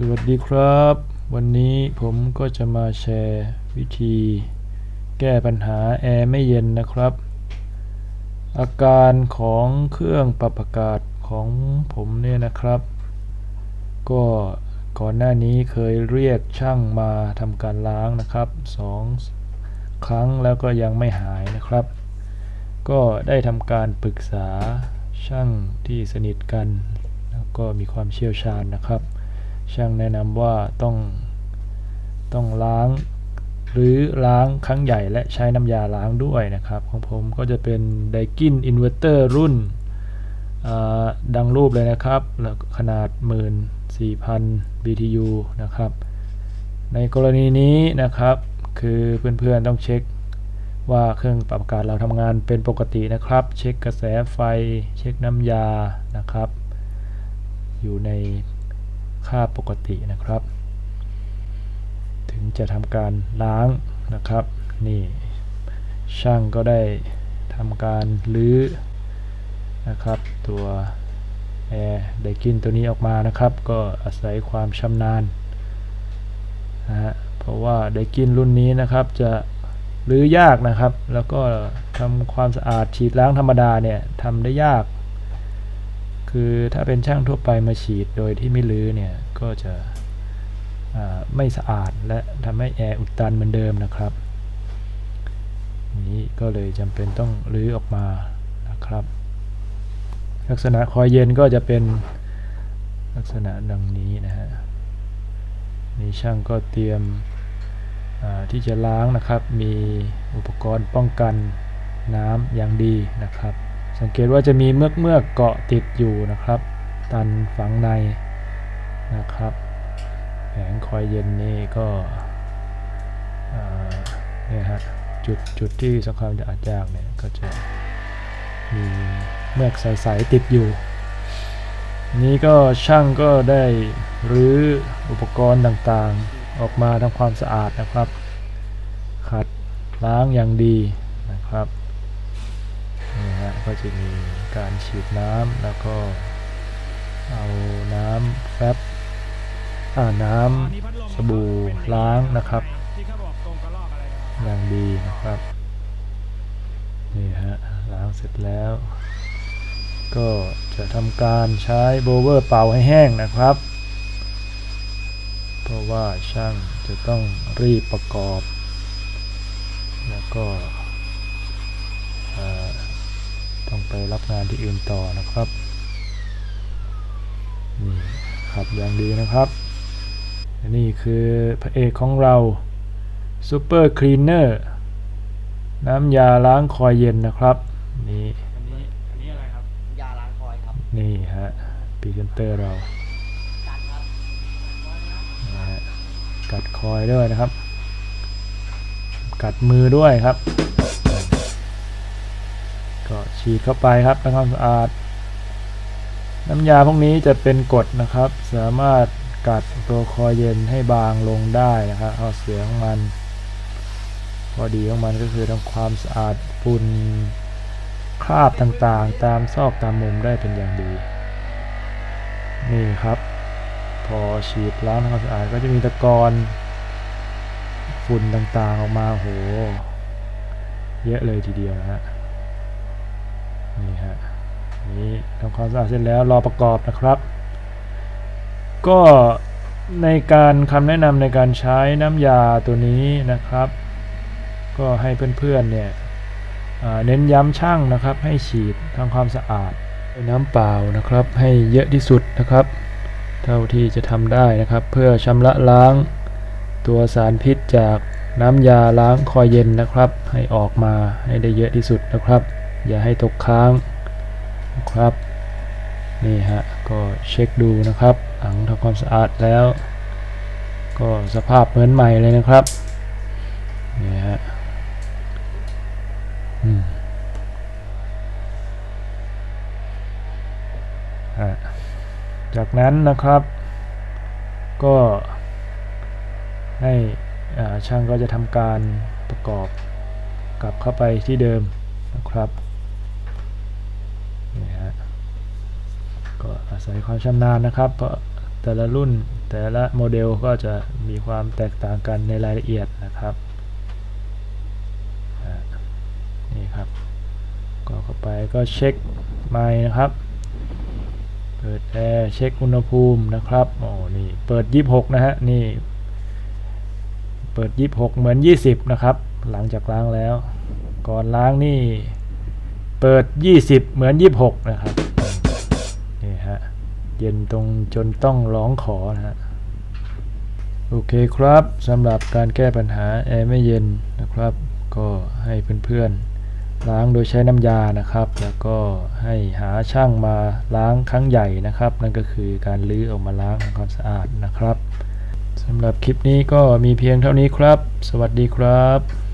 สวัสดีครับ วันนี้ผมก็จะมาแชร์วิธี แก้ปัญหาแอร์ไม่เย็นนะครับ อาการของเครื่องปรับอากาศของผมเนี่ยนะครับ ก็ก่อนหน้านี้เคยเรียกช่างมาทำการล้างนะครับสองครั้งแล้วก็ยังไม่หายนะครับ ก็ได้ทำการปรึกษาช่างที่สนิทกัน แล้วก็มีความเชี่ยวชาญนะครับ ช่างแนะนำว่าต้องต้องล้างหรือล้างครั้งใหญ่และใช้น้ำยาล้างด้วยนะครับ ของผมก็จะเป็นไดกินอินเวอร์เตอร์รุ่นดังรูปเลยนะครับแล้วขนาด 14,000 BTU นะครับ ในกรณีนี้นะครับ คือเพื่อนๆต้องเช็คว่าเครื่องปรับอากาศเราทำงานเป็นปกตินะครับ เช็คกระแสไฟ เช็คน้ำยานะครับ อยู่ใน ค่าปกตินะครับ ถึงจะทำการล้างนะครับ นี่ ช่างก็ได้ทำการลื้อนะครับ ตัวแอร์ไดกินตัวนี้ออกมานะครับ ก็อาศัยความชำนาญนะฮะเพราะว่าไดกินรุ่นนี้นะครับจะลื้อยากนะครับ แล้วก็ทำความสะอาดฉีดล้างธรรมดาเนี่ยทำได้ยาก คือถ้าเป็นช่างทั่วไปมาฉีดโดยที่ไม่ลื้อเนี่ย ก็จะไม่สะอาดและทำให้แอร์อุดตันเหมือนเดิมนะครับ นี้ก็เลยจำเป็นต้องรื้อออกมานะครับ ลักษณะคอยเย็นก็จะเป็นลักษณะดังนี้นะฮะนี่ช่างก็เตรียมที่จะล้างนะครับ มีอุปกรณ์ป้องกันน้ำอย่างดีนะครับ สังเกตว่าจะมีเมือกเมือกเกาะติดอยู่นะครับ ตันฝังในนะครับแผงคอยเย็นนี่ก็เนี่ยฮะจุดจุดที่สังครามจะอาจยากเนี่ยก็จะมีเมือกใสๆติดอยู่ นี้ก็ช่างก็ได้รื้ออุปกรณ์ต่างๆ ออกมาทำความสะอาดนะครับ ขัดล้างอย่างดีนะครับ ก็จะมีการฉีดน้ำแล้วก็เอาน้ำแฟบอาน้ำสบู่ล้างนะครับอย่างดีนะครับนี่ฮะล้างเสร็จแล้ว ก็จะทำการใช้โบเวอร์เป่าให้แห้งนะครับ เพราะว่าช่างจะต้องรีบประกอบ แล้วก็อ่อ ต้องไปรับงานที่อื่นต่อนะครับนี่ขับอย่างดีนะครับและนี่คือพระเอกของเราซูเปอร์คลีนเนอร์น้ำยาล้างคอยเย็นนะครับนี่อันนี้อันนี้อะไรครับยาล้างคอยครับนี่ฮะพรีเซนเตอร์เรากัดครับนะฮะกัดคอยด้วยนะครับ กัดมือด้วยครับก็ ฉีดเข้าไปครับทำความสะอาด น้ำยาพวกนี้จะเป็นกรดนะครับ สามารถกัดตัวคอยเย็นให้บางลงได้นะครับเอาเสียงมันข้อดีของมันก็คือทำความสะอาดฝุ่นคราบต่างๆ ตามซอกตามมุมได้เป็นอย่างดี นี่ครับ พอฉีดล้างทำความสะอาดก็จะมีตะกอนฝุ่นต่างๆออกมาโห เยอะเลยทีเดียวนะฮะ นี่ฮะนี่ทำความสะอาดเสร็จแล้วรอประกอบนะครับ ก็ในการคำแนะนำในการใช้น้ำยาตัวนี้นะครับ ก็ให้เพื่อนๆเนี่ยเน้นย้ำช่างนะครับ ให้ฉีดทำความสะอาดด้วยน้ำเปล่านะครับ ให้เยอะที่สุดนะครับ เท่าที่จะทำได้นะครับ เพื่อชำระล้างตัวสารพิษจากน้ำยาล้างคอยเย็นนะครับ ให้ออกมาให้ได้เยอะที่สุดนะครับ อย่าให้ตกค้างนะครับ นี่ฮะ ก็เช็คดูนะครับหลังทำความสะอาดแล้ว ก็สภาพเหมือนใหม่เลยนะครับ นี่ฮะอืมจากนั้นนะครับ ก็ให้ช่างก็จะทำการประกอบกลับเข้าไปที่เดิมนะครับนี่ฮะ ก็ อาศัยความชำนาญนะครับ เพราะแต่ละรุ่นแต่ละโมเดลก็จะมีความแตกต่างกันในรายละเอียดนะครับนี่ครับก็เข้าไปก็เช็คไมค์นะครับ เปิดแอร์เช็คอุณหภูมินะครับโอ้นี่เปิด 26 นะฮะนี่เปิด 26 เหมือน 20 นะครับ หลังจากล้างแล้ว ก่อนล้างนี่เปิด 20 เหมือน 26 นะครับ เย็นตรงจนต้องร้องขอนะฮะโอเคครับสำหรับการแก้ปัญหาแอร์ไม่เย็นนะครับ ก็ให้เพื่อนๆล้างโดยใช้น้ำยานะครับ แล้วก็ให้หาช่างมาล้างครั้งใหญ่นะครับ นั่นก็คือการลื้อออกมาล้างทำความสะอาดนะครับสำหรับคลิปนี้ก็มีเพียงเท่านี้ครับ สวัสดีครับ